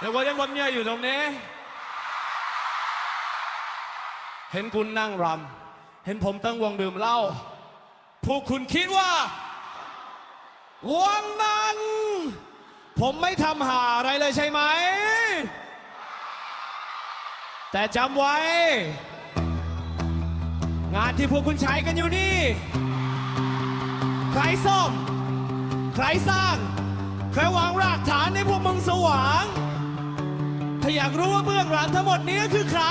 แล้วก็ยังวันเนี้ยอยู่ตรงนี้ เห็นคุณนั่งรำ เห็นผมตั้งวงดื่มเหล้า พวกคุณคิดว่า วงนั้น ผมไม่ทำหาอะไรเลยใช่ไหม แต่จำไว้ งานที่พวกคุณใช้กันอยู่นี่ ใครซ่อม ใครสร้าง ใครวางรากฐานให้พวกมึงสว่าง อยากรู้ว่าเบื้องหลังทั้งหมดนี้คือใคร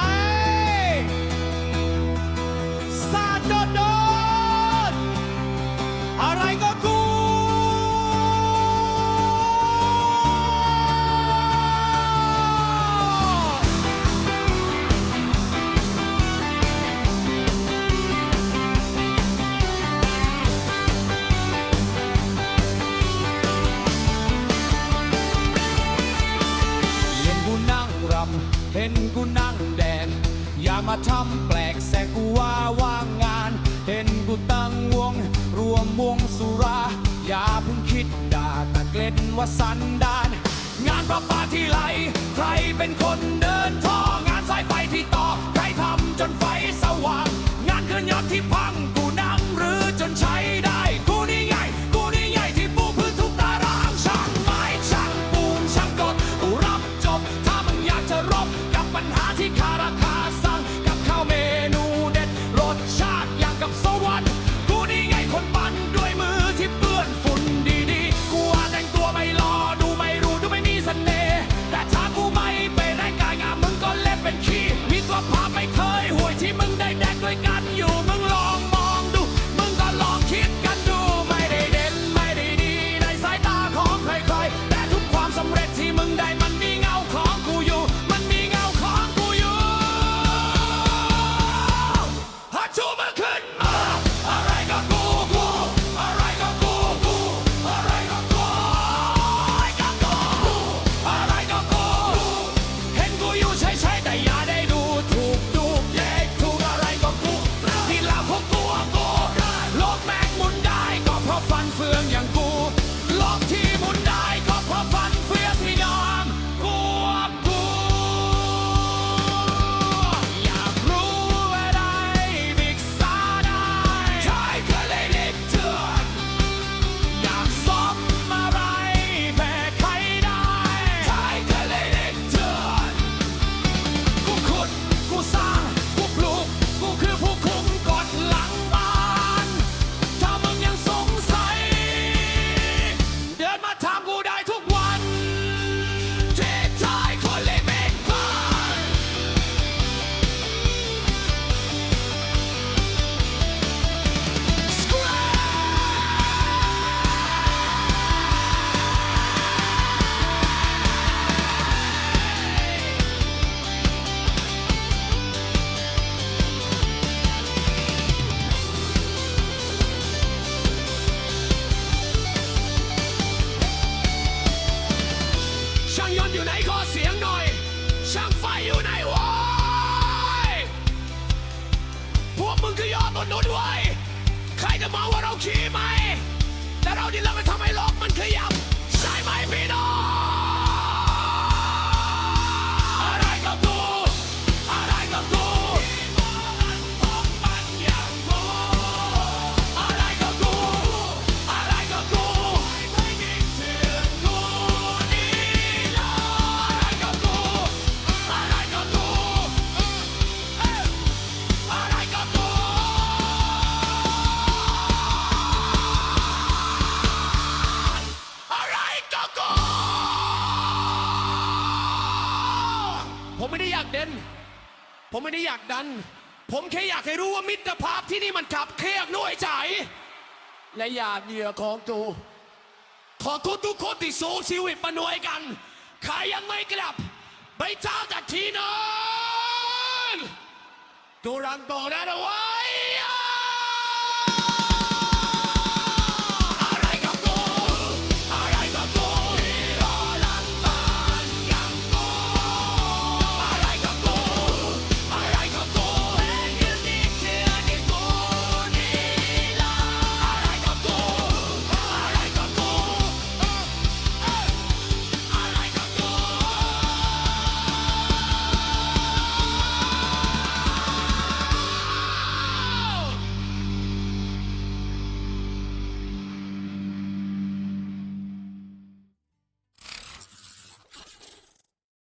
มาทำแปลกแสกกูว่าว่างงาน เห็นกูตั้งวง รวมวงสุรา อย่าเพิ่งคิดด่าตะเกล็ดว่าสันดาน งานประปาที่ไร ใครเป็นคนเดินท ติอ ห็นกูอยู่ใช่ๆแต่อย่าได้ อยู่ไหนขอเสียงหน่อย ช่างไฟอยู่ไหนวะพวกมึงก็ยอมอดนุนไว้ใครจะมาว่าเราขี้ไหมแต่เราที่เราไปทำให้โลกมันขยับ ใช่ไหมพี่น้อง ผมไม่ได้อยากเด่น ผมไม่ได้อยากดัน ผมแค่อยากให้รู้ว่ามิตรภาพที่นี่มันขับเครียดน้อยใจ และอยากเหยื่อของตูขอคุณทุกคนที่สู้ชีวิตมาหน่วยกัน ใครยังไม่กลับ ไปเจ้าจากที่นอนตูรังโตได้นะเว้ย